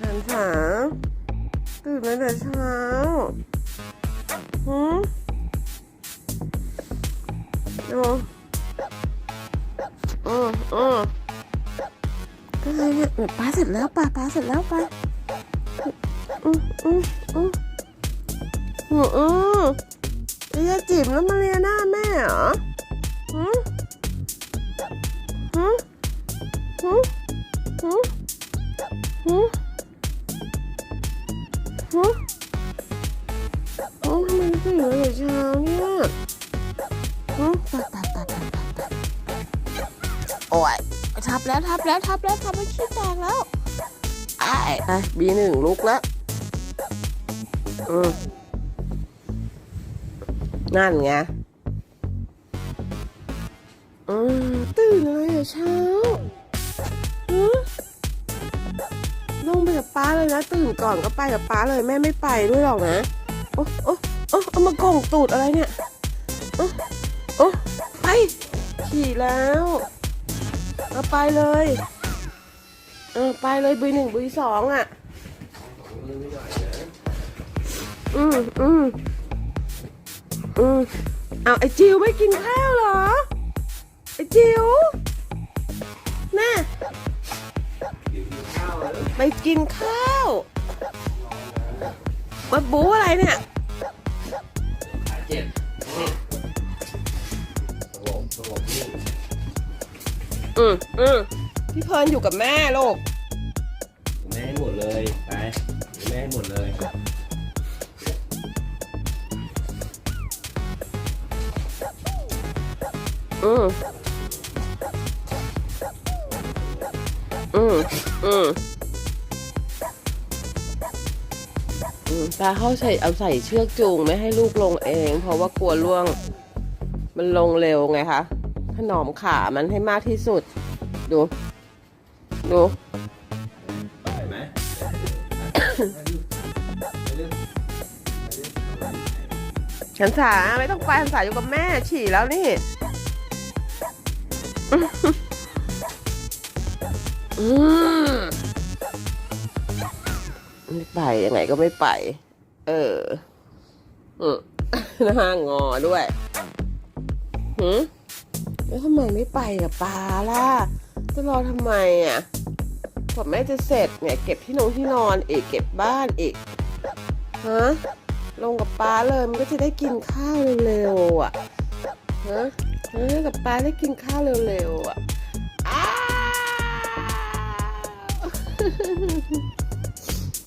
หันษาตื่นมาแต่เช้าหืมดูอืออืออะไรเนี่ยป้าเสร็จแล้วป้าป้าเสร็จแล้วป้าอืออืออืออืออือไอ้ยาจิ๋มแล้วมาเรียหน้าแม่เหรอหืมหืมหืมหืมหืม ไอ้ไอ้บีหนึ่งลุกแล้วอืมนั่นไงอืมตื่นอะไรแต่เช้าลงไปกับป้าเลยนะ ตื่นก่อนก็ไปกับป้าเลยแม่ไม่ไปด้วยหรอกนะ โอ้โอ้โอ้เอามากล่องตูดอะไรเนี่ย โอ้โอ้ไปขี่แล้ว เอาไปเลย เออไปเลยบีหนึ่งบีสองอะ อืมอืมอืมเอาไอจิวไม่กินข้าวเหรอ ไอจิวน่ะไปกินข้าวมาบูอะไรเนี่ยอืมอืม พี่เพลิร์นอยู่กับแม่ลูกแม่ให้หมดเลยไปแม่ให้หมดเลยอืมอืมอืมอืมตาเข้าใส่เอาใส่เชือกจูงไม่ให้ลูกลงเอง เพราะว่ากลัวล่วง มันลงเร็วไงคะถนอมขามันให้มากที่สุด ดู ดูไปไหมฉันสาไม่ต้องไปฉันสาอยู่กับแม่ฉี่แล้วนี่อืมไม่ไปยังไงก็ไม่ไป เอออืมหน้างอด้วยหืมแล้วทำไมไม่ไปกับปาล่ะ จะรอทำไมอะ กว่าแม่จะเสร็จเนี่ยเก็บที่นงที่นอนเอกเก็บบ้านเอกฮะลงกับป้าเลยมันก็จะได้กินข้าวเร็วๆอะฮะฮะกับป้าได้กินข้าวเร็วๆอะ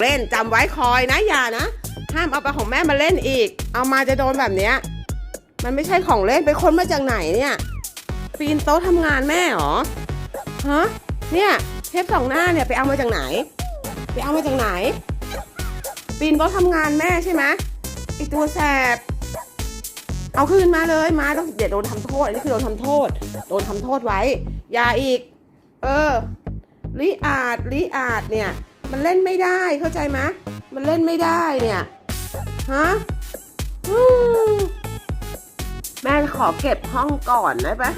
เล่นจำไว้คอยนะอย่านะ ห้ามเอาไปของแม่มาเล่นอีก เอามาจะโดนแบบเนี้ยมันไม่ใช่ของเล่นไปค้นมาจากไหนเนี่ยปีนโต๊ะทำงานแม่เหรอฮะเนี่ย เทปสองหน้าเนี่ยไปเอามาจากไหน ไปเอามาจากไหน ปีนโต๊ะทำงานแม่ใช่ไหมไอตัวแสบ เอาคืนมาเลยมาต้องเดี๋ยวโดนทำโทษอันนี้คือโดนทำโทษ โดนทำโทษไว้ อย่าอีก เออลิอาดลิอาดเนี่ย มันเล่นไม่ได้เข้าใจไหมมันเล่นไม่ได้เนี่ยฮะแม่ขอเก็บห้องก่อนได้ปะ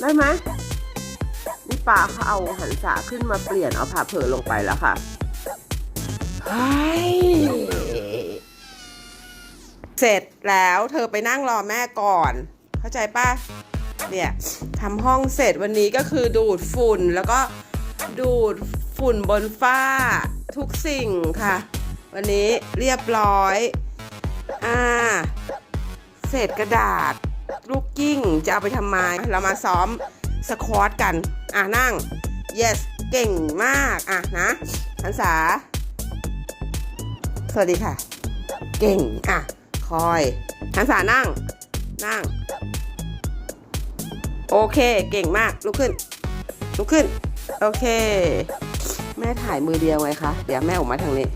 ได้ไหม่ป้าเขาเอาหันษาขึ้นมาเปลี่ยนเอาผ่าเผลอลงไปแล้วค่ะเฮ้ยเสร็จแล้วเธอไปนั่งรอแม่ก่อน เข้าใจป่ะเนี่ยทำห้องเสร็จวันนี้ก็คือดูดฝุ่นแล้วก็ดูดฝุ่นบนฝ้าทุกสิ่งค่ะ วันนี้เรียบร้อย อ่า เศษกระดาษลูกกิ้งจะเอาไปทำไมเรามาซ้อม สควอตกัน อะนั่ง yes เก่งมาก อะนะหันษา สวัสดีค่ะ เก่ง อะ คอยหันษานั่ง นั่ง โอเค เก่งมาก ลุกขึ้น ลุกขึ้น โอเค แม่ถ่ายมือเดียวไงคะ เดี๋ยวแม่ออกมาทางนี้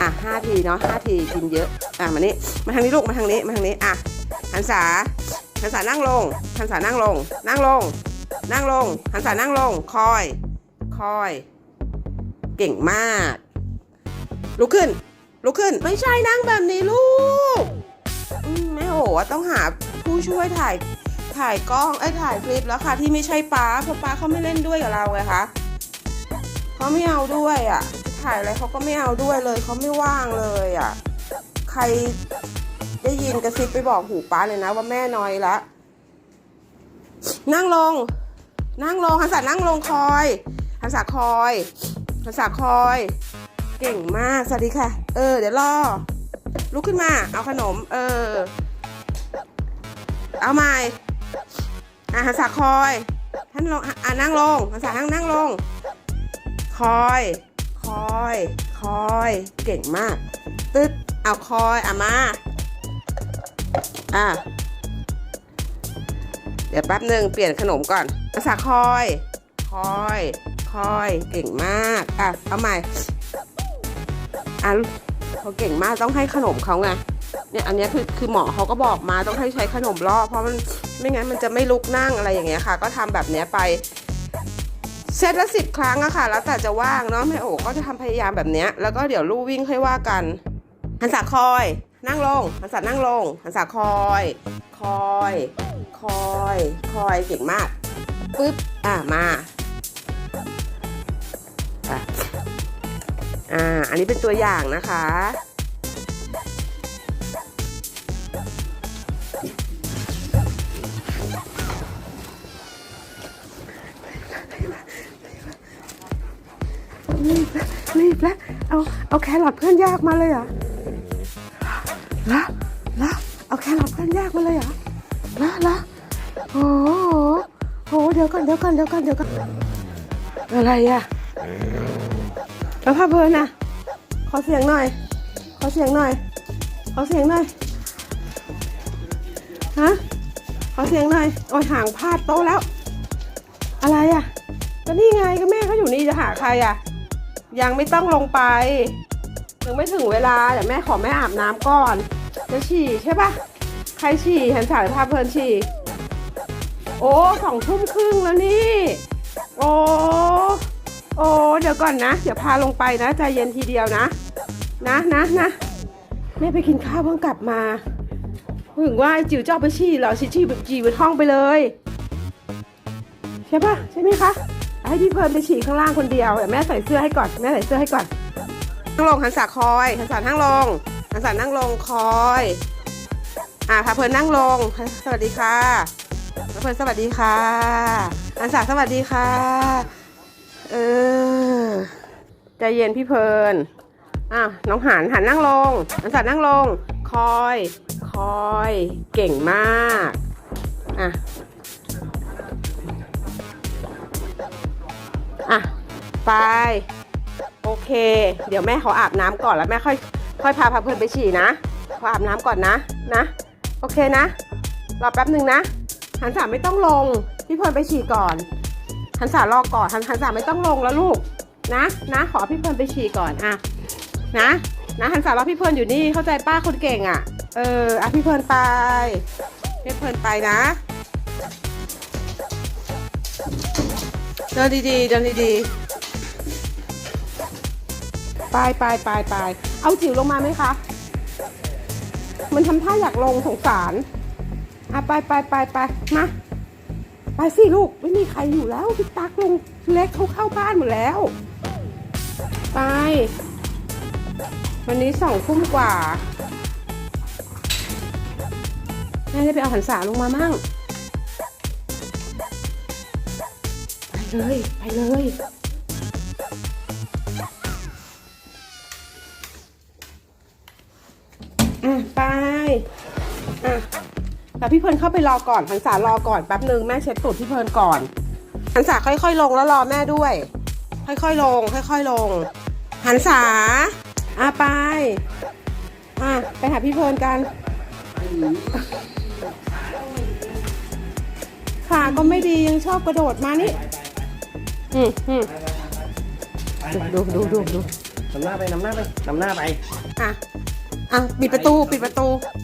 อะห้าทีเนาะห้าทีกินเยอะ อะ มานี่มาทางนี้ลูก มาทางนี้ มาทางนี้ อะหันษาหันษานั่งลงหันษานั่งลง นั่งลง นั่งลง หันษานั่งลง คอย คอย เก่งมาก ลุกขึ้น ลุกขึ้น ไม่ใช่นั่งแบบนี้ลูกมแม่โอ๋อะต้องหาผู้ช่วยถ่าย ถ่ายกล้อง ไอ้ถ่ายคลิปแล้วค่ะ ที่ไม่ใช่ป้า เพราะป้าเขาไม่เล่นด้วยกับเราไงคะเขาไม่เอาด้วยอะ ถ่ายอะไรเขาก็ไม่เอาด้วยเลย เขาไม่ว่างเลยอะ ใครได้ยินกระซิบไปบอกหูป้าเลยนะว่าแม่น้อยละ นั่งลง นั่งลงฮันสานั่งลงคอยฮันสาคอยฮันสาคอย เก่งมาก สวัสดีค่ะ เออ เดี๋ยวรอ ลุกขึ้นมา เอาขนม เออ เอาใหม่อะฮันสาคอยท่านลงอะนั่งลงฮันสานั่งนั่งลง คอย คอย คอย เก่งมาก ตึ๊ด เอาคอย อะมา อะเดี๋ยวแป๊บหนึ่งเปลี่ยนขนมก่อน ภาษาคอย คอย คอย เก่งมาก อะ เอาใหม่ อะเขาเก่งมากต้องให้ขนมเขาไง เนี่ยอันนี้คือคือหมอเขาก็บอกมาต้องให้ใช้ขนมล่อเพราะมันไม่งั้นมันจะไม่ลุกนั่งอะไรอย่างเงี้ยค่ะ ก็ทำแบบเนี้ยไปเซตละสิบครั้งอะค่ะ แล้วแต่จะว่างเนาะแม่โอ๋ก็จะทำพยายามแบบเนี้ยแล้วก็เดี๋ยวลู่วิ่งค่อยว่ากันหันสาคอย นั่งลงหันสานั่งลงหันสาคอย คอย คอย คอยเก่งมาก ปึ๊บ อะมาอ่า อันนี้เป็นตัวอย่างนะคะ รีบแล้วรีบแล้วเอาเอาแครอทเพื่อนยากมาเลยเหรอละละเอาแครอทเพื่อนยากมาเลยเหรอละละโอ้โหโอ้โห เดี๋ยวก่อนเดี๋ยวก่อนเดี๋ยวก่อนเดี๋ยวก่อนอะไรอะแล้วพาเพลินอะขอเสียงหน่อย ขอเสียงหน่อย ขอเสียงหน่อยฮะขอเสียงหน่อยโอ้ยห่างพลาดโต๊ะแล้ว อะไรอะก็นี่ไงก็แม่เขาอยู่นี่จะหาใครอะยังไม่ต้องลงไปยังไม่ถึงเวลาเดี๋ยวแม่ขอแม่อาบน้ำก่อนจะฉี่ใช่ปะใครฉี่เห็นสายพาเพลินฉี่ โอ้สองทุ่มครึ่งแล้วนี่ โอ้โอ้เดี๋ยวก่อนนะ เดี๋ยวพาลงไปนะ ใจเย็นทีเดียวนะ นะนะนะแม่ไปกินข้าวเพิ่งกลับมาถึงว่าจิ๋วเจะเอาไปฉี่เหรอฉี่ฉี่แบบจีบนห้องไปเลย ใช่ปะใช่ไหมคะ ให้พี่เพลินไปฉี่ข้างล่างคนเดียวแม่ใส่เสื้อให้ก่อน แม่ใส่เสื้อให้ก่อนนั่งลงหันสาคอยหันสานั่งลงหันสานั่งลงคอย อ่าพาเพลินนั่งลง สวัสดีค่ะ เพลินสวัสดีค่ะหันสาสวัสดีค่ะ เออใจเย็นพี่เพลินอะน้องหันหันนั่งลงหันสานั่งลง คอย คอย เก่งมากอะอะไป โอเค เดี๋ยวแม่เขาอาบน้ำก่อนแล้วแม่ค่อย ค่อยพาพาเพื่อนไปฉี่นะ ขออาบน้ำก่อนนะ นะ โอเคนะ รอแป๊บหนึ่งนะ หันสาไม่ต้องลง พี่เพลินไปฉี่ก่อน หันสารอก่อนหันหันสาไม่ต้องลงแล้วลูก นะ นะ ขอพี่เพลินไปฉี่ก่อนอะนะ นะหันสารอพี่เพลินอยู่นี่เข้าใจป้าคนเก่งอะ เอออะพี่เพลินไปพี่เพลินไปนะเดินดีๆเดินดีๆไปไปไปไปเอาจิ๋วลงมาไหมคะ มันทำท่าอยากลงสงสาร อะไปไปไปไปมาไปสิลูกไม่มีใครอยู่แล้วพี่ตักลงเล็กเขาเข้าบ้านหมดแล้ว ไป วันนี้สองทุ่มกว่าแม่ได้ไปเอาหันษาลงมามั่งไปเลย ไปเลย แต่พี่เพลินเข้าไปรอก่อนหันษารอก่อนแป๊บหนึ่งแม่เช็ดตูดพี่เพลินก่อนหันษาค่อยๆ ลงแล้วรอแม่ด้วย ค่อยๆลง ค่อยๆลงหันษาอะไปอะไปหาพี่เพลินกันขาก็ไม่ดียังชอบกระโดดมานี่อืมอืมดูดูดูดูนำหน้าไปนำหน้าไปนำหน้าไปอะอะปิดประตูปิดประตูไปเอาที่นี่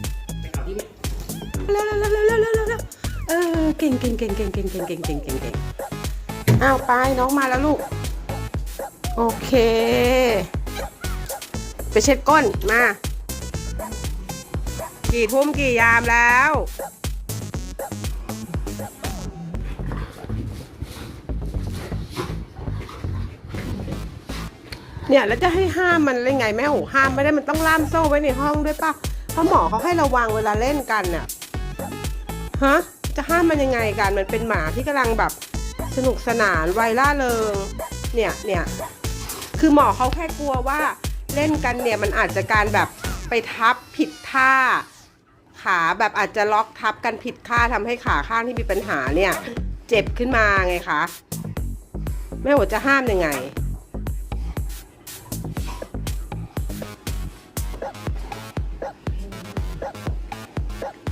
เร็วเร็วเร็วเร็วเร็วเร็วเร็วเออเก่งเก่งเก่งเก่งเก่งเก่งเก่งเก่งเก่งเก่งอ้าวไปน้องมาแล้วลูก โอเค ไปเช็ดก้นมา กี่ทุ่มกี่ยามแล้วเนี่ยแล้วจะให้ห้ามมันได้ไงแม่โอ้ห้ามไม่ได้มันต้องล่ามโซ่ไว้ในห้องด้วยป่ะเพราะหมอเขาให้ระวังเวลาเล่นกันน่ะ ฮะ จะห้ามมันยังไงกันมันเป็นหมาที่กำลังแบบสนุกสนานวัยล่าเริง เนี่ยเนี่ยคือหมอเขาแค่กลัวว่าเล่นกันเนี่ยมันอาจจะการแบบไปทับผิดท่า ขาแบบอาจจะล็อกทับกันผิดท่าทำให้ขาข้างที่มีปัญหาเนี่ยเจ็บขึ้นมาไงคะแม่โอจะห้ามยังไง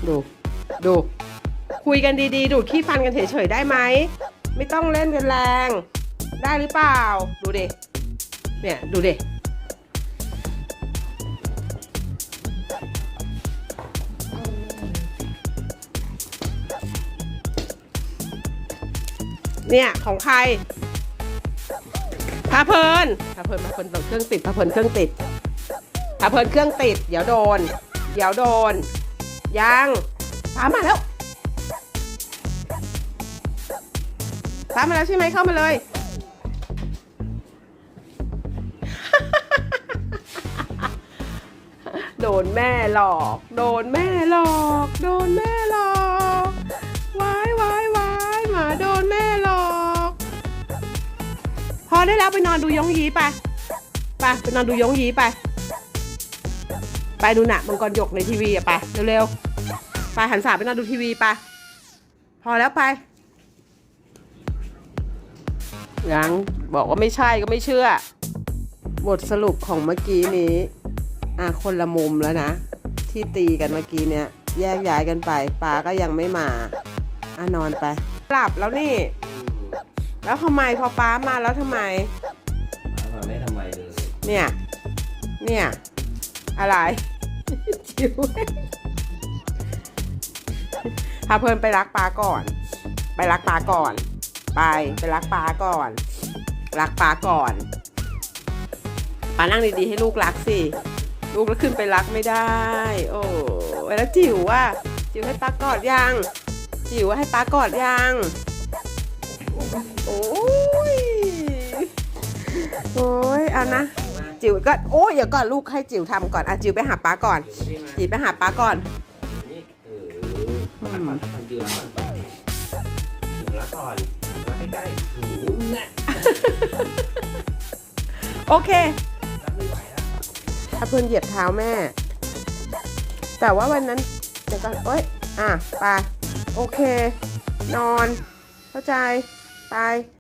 ดู ดู คุยกันดีๆ ดูดขี้ฟันกันเฉยๆได้ไหม ไม่ต้องเล่นกันแรง ได้หรือเปล่า ดูดิเนี่ย ดูดิเนี่ยของใครพาเพลินพาเพลินพาเพลินเครื่องติดพาเพลินเครื่องติดพาเพลินเครื่องติด เดี๋ยวโดน เดี๋ยวโดน ยังป้ามาแล้ว ป้ามาแล้วใช่ไหมเข้ามาเลย โดนแม่หลอก โดนแม่หลอก โดนแม่หลอกวายวายวายหมาโดนแม่หลอก พอได้แล้วไปนอนดูยงยีไปไปไปนอนดูยงยีไป ไปดูหนังมังกรหยกในทีวีอะไปเร็วๆไปหันสาไปนอนดูทีวีไปพอแล้วไป ยังบอกว่าไม่ใช่ก็ไม่เชื่อ บทสรุปของเมื่อกี้นี้ อะคนละมุมแล้วนะ ที่ตีกันเมื่อกี้เนี่ย แยกย้ายกันไปป้าก็ยังไม่มาอะนอนไปหลับแล้วนี่ แล้วทำไมพอป้ามาแล้วทำไม มาไม่ทำไมเลยเนี่ย เนี่ย อะไร จิ๋วพาเพลินไปรักปลาก่อน ไปรักปลาก่อน ไปไปรักปลาก่อน รักปลาก่อนปานั่งดีๆให้ลูกรักสิ ลูกแล้วขึ้นไปรักไม่ได้ โอ้ยแล้วจิ๋วว่าจิ๋วให้ปลากอดยังจิ๋วว่าให้ปลากอดยังโอ้ยโอ้ยเอานะจิ๋วก็โอ้ยเดี๋ยวก่อนลูกให้จิ๋วทำก่อนอะจิ๋วไปหาป้าก่อนจิ๋วไปหาป้าก่อนนี่เออมาก่อนทำยืนแล้วก่อนยืนแล้วก่อน มาใกล้ๆหูนะโอเค รับไม่ไหวแล้วถ้าเพื่อนเหยียบเท้าแม่ แต่ว่าวันนั้นเดี๋ยวก่อนเอ้ย อะ ไป โอเค นอน เข้าใจ ไป